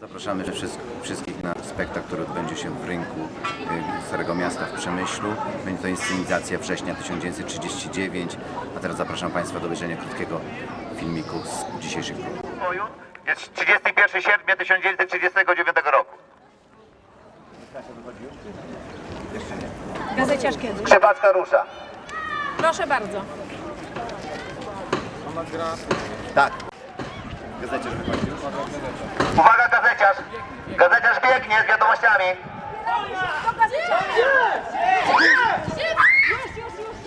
Zapraszamy wszystkich, wszystkich na spektakl, który odbędzie się w rynku y, Starego Miasta w Przemyślu. Będzie to inscenizacja września 1939, a teraz zapraszam Państwa do obejrzenia krótkiego filmiku z dzisiejszych prób. Jest 31 sierpnia 1939 roku. Gazeciarz kiedy? Krzepaczka rusza. Proszę bardzo. Tak. Gazecie, żeby Państwo. Uwaga gazeciarz! Gazeciarz biegnie z wiadomościami.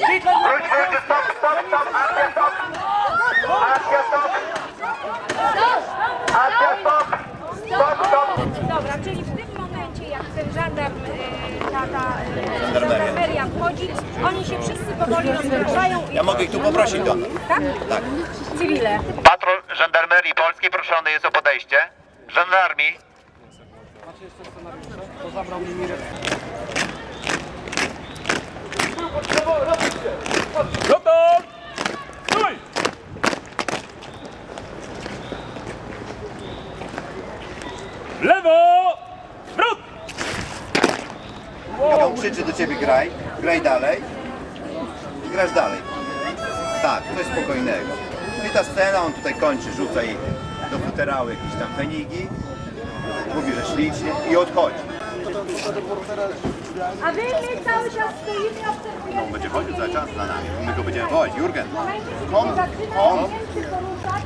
Wróć, wróć, stop, stop, stop, akcja stop! Akcja stop! Akcja stop! Stop, stop! Dobra, czyli w tym momencie, jak ten żandarm, e, ta, ta e, żandarmeria wchodzi, oni się wszyscy powoli rozpraszają i... Ja mogę ich tu poprosić do Tak? Tak. Cywile. Patrol żandarmerii polskiej proszony jest o podejście. Żandarmii. Gotów! Stój! Lewo! Zwrót! Jak on krzyczy do Ciebie graj, graj dalej i grasz dalej. Tak, coś spokojnego. No i ta scena, on tutaj kończy, rzuca jej do futerału jakieś tam fenigi, mówi, że ślicznie i odchodzi. A wy my cały czas stoimy, obserwujemy... On będzie chodził cały czas za nami, my go będziemy wołać. Jurgen, Momencie, kiedy poruszać,